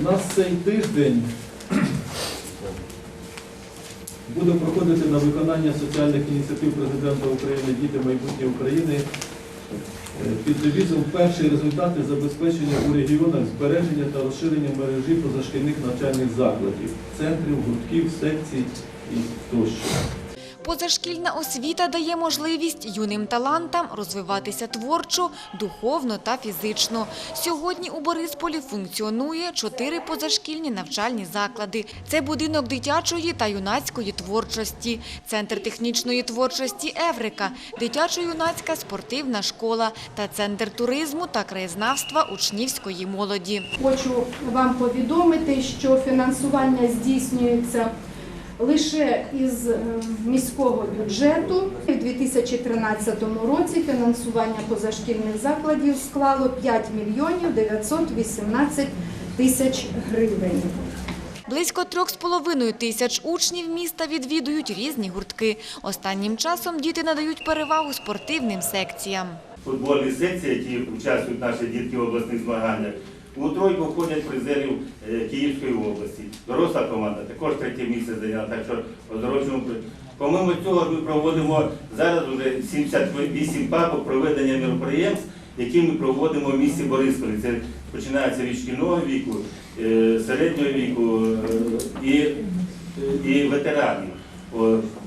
У нас цей тиждень буде проходити на виконання соціальних ініціатив президента України Діти майбутнє України Е, під девізом перші результати забезпечення у регіонах збереження та розширення мережі позашкільних навчальних закладів, центрів, гуртків, секцій і тощо. Позашкільна освіта дає можливість юним талантам розвиватися творчо, духовно та фізично. Сьогодні у Борисполі функціонує чотири позашкільні навчальні заклади. Це будинок дитячої та юнацької творчості, центр технічної творчості Еврика, дитячо-юнацька спортивна школа та центр туризму та краєзнавства учнівської молоді. Хочу вам повідомити, що фінансування здійснюється лише із е, міського бюджету. У 2013 році фінансування позашкільних закладів склало 5 мільйонів 918 тисяч гривень. Близько трьох з половиною тисяч учнів міста відвідують різні гуртки. Останнім часом діти надають перевагу спортивним секціям. футбольні секції, які участвують наші дітки в обласних змаганнях. У тройку входять призерів е, Київської області. Доросла команда також третє місце зайняла. Так що одорожньому помимо цього ми проводимо зараз вже 78 папок проведення мероприємств, які ми проводимо в місті Борисполі. Це починається від шкільного віку, е, середнього віку е, і, і ветеранів.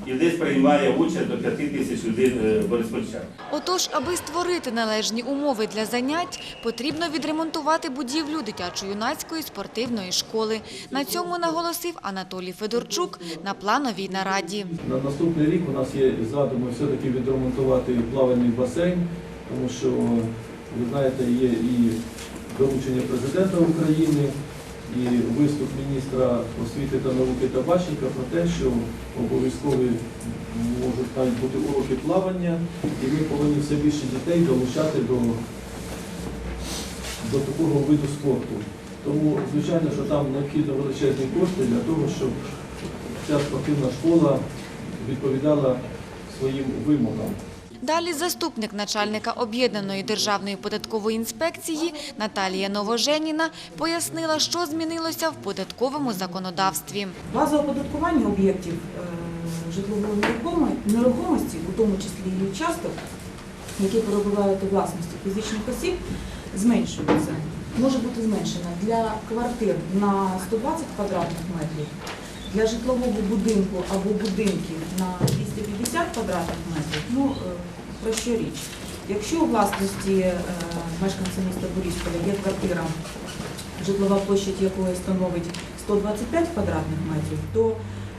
І десь приймає участь до 5 тисяч людей бориспольчан. Отож, аби створити належні умови для занять, потрібно відремонтувати будівлю дитячо-юнацької спортивної школи. На цьому наголосив Анатолій Федорчук на плановій нараді. На наступний рік у нас є задуми все-таки відремонтувати плавальний басейн, тому що, ви знаєте, є і доручення президента України, і виступ міністра освіти та науки Табаченка про те, що обов'язкові можуть бути уроки плавання, і ми повинні все більше дітей долучати до, до такого виду спорту. Тому, звичайно, що там необхідно величезні кошти для того, щоб ця спортивна школа відповідала своїм вимогам. Далі заступник начальника об'єднаної державної податкової інспекції Наталія Новоженіна пояснила, що змінилося в податковому законодавстві. База оподаткування об'єктів е, житлової нерухомості, у тому числі і участок, які перебувають у власності фізичних осіб, зменшується. Може бути зменшена для квартир на 120 квадратних метрів, для житлового будинку або будинків на 250 квадратних метрів. Ну, е, про що річ? Якщо у власності е, мешканця міста Борисполя є квартира житлова площа якої становить 125 квадратних метрів, то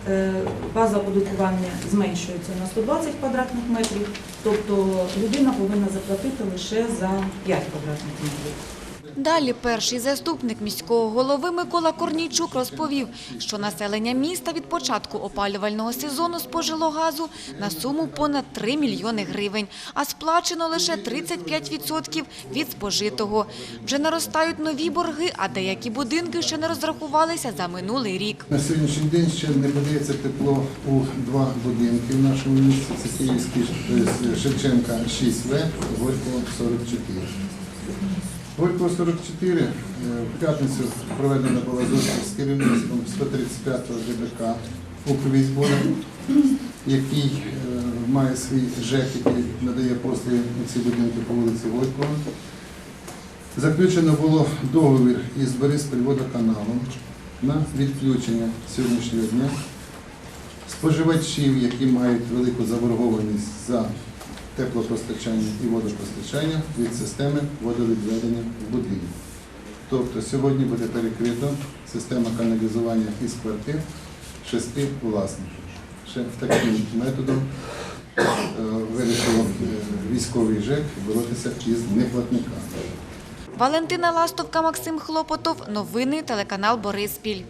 е, база оподаткування зменшується на 120 квадратних метрів, тобто людина повинна заплатити лише за 5 квадратних метрів. Далі перший заступник міського голови Микола Корнійчук розповів, що населення міста від початку опалювального сезону спожило газу на суму понад 3 мільйони гривень, а сплачено лише 35% від спожитого. Вже наростають нові борги, а деякі будинки ще не розрахувалися за минулий рік. На сьогоднішній день ще не подається тепло у два будинки в нашому місті. Це Київський е, Шевченка 6В, Горького 44. Горького 44 е, в п'ятницю проведена була зустріч з керівництвом 135-го ЖБК «Укрвійськбода», який е, має свій ЖЕК, який надає послуги ці будинки по вулиці Горького. Заключено було договір із Бориспільводоканалом на відключення сьогоднішнього дня споживачів, які мають велику заборгованість за теплопостачання і водопостачання від системи водовідведення в будинок. Тобто сьогодні буде перекрито система каналізування із квартир шести власників. Ще таким методом е, вирішив е, військовий ЖЕК боротися із неплатниками. Валентина Ластовка, Максим Хлопотов. Новини телеканал Бориспіль.